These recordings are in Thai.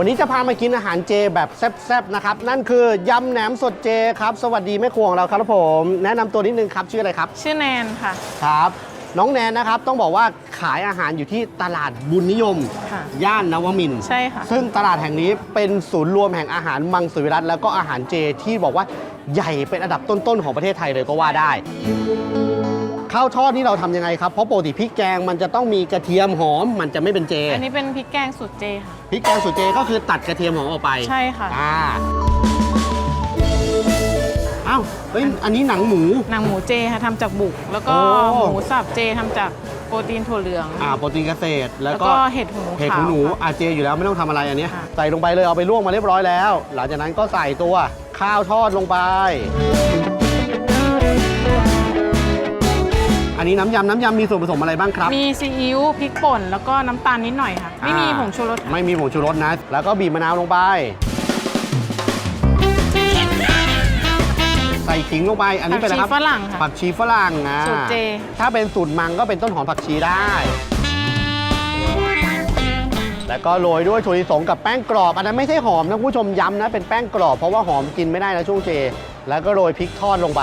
วันนี้จะพามากินอาหารเจแบบแซ่บๆนะครับ นั่นคือยำแหนมสดเจครับ สวัสดีแม่ครัวของเราครับผม แนะนำตัวนิดนึงครับ ชื่ออะไรครับชื่อแนนค่ะ ครับ น้องแนนนะครับต้องบอกว่าขายอาหารอยู่ที่ตลาดบุญนิยม ค่ะ ย่านนวมินทร์ ใช่ค่ะ ซึ่งตลาดแห่งนี้เป็นศูนย์รวมแห่งอาหารมังสวิรัตแล้วก็อาหารเจที่บอกว่าใหญ่เป็นอันดับต้นๆของประเทศไทยเลยก็ว่าได้ ข้าวทอดนี่เราทำยังไงครับ เพราะปกติพริกแกงมันจะต้องมีกระเทียมหอม มันจะไม่เป็นเจ อันนี้เป็นพริกแกงสูตรเจค่ะ พริกแกงสูตรเจก็คือตัดกระเทียมหอมออกไปใช่ค่ะ อ่าอ้าวเฮ้ยอันนี้หนังหมู หนังหมูเจค่ะทำจากบุก แล้วก็โอ้ หมูสับเจทำจากโปรตีนถั่วเหลือง อ่าโปรตีนเกษตร แล้วแล้วก็ก็เห็ดหูเห็ดขาหูวหนูค่ะอาเจอยู่แล้วไม่ต้องทำอะไรอันเนี้ยค่ะ ใส่ลงไปเลยเอาไปลวกมาเรียบร้อยแล้ว หลังจากนั้นก็ใส่ตัวข้าวทอดลงไป อันนี้น้ำยำน้ำยำมีส่วนผสมอะไรบ้างครับ มีซีอิ๊วพริกป่นแล้วก็น้ำตาลนิดหน่อยค่ะ ไม่มีอ่าผงชูรสค่ะไม่มีผงชูรสนะ แล้วก็บีบมะนาวลงไป ใส่ขิงลงไป อันนี้เป็นอะไรครับผักชีฝรั่งค่ะผักชีฝรั่งอะสูตรเจ ถ้าเป็นสูตรมังก็เป็นต้นหอมผักชีได้ แล้วก็โรยด้วยถั่วลิสงกับแป้งกรอบอันนั้นไม่ใช่หอมนะคุณผู้ชมย้ำนะเป็นแป้งกรอบเพราะว่าหอมกินไม่ได้นะช่วงเจ แล้วก็โรยพริกทอดลงไป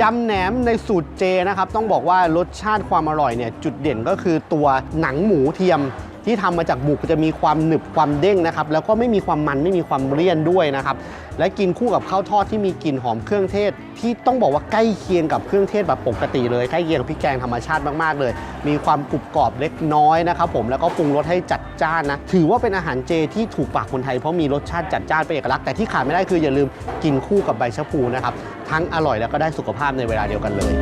ยำแหนมในสูตรเจนะครับ ต้องบอกว่ารสชาติความอร่อยเนี่ยจุดเด่นก็คือตัวหนังหมูเทียม ที่ทำมาจากบุกจะมีความหนึบความเด้งนะครับ แล้วก็ไม่มีความมันไม่มีความเลี่ยนด้วยนะครับ และกินคู่กับข้าวทอดที่มีกลิ่นหอมเครื่องเทศ ที่ต้องบอกว่าใกล้เคียงกับเครื่องเทศแบบปกติเลยใกล้เคียงกับพริกแกงธรรมชาติมากๆเลย มีความกรุบกรอบเล็กน้อยนะครับผมแล้วก็ปรุงรสให้จัดจ้านนะถือว่าเป็นอาหารเจที่ถูกปากคนไทยเพราะมีรสชาติจัดจ้านเป็นเอกลักษณ์แต่ที่ขาดไม่ได้คืออย่าลืมกินคู่กับใบชะพูนะครับทั้งอร่อยแล้วก็ได้สุขภาพในเวลาเดียวกันเลย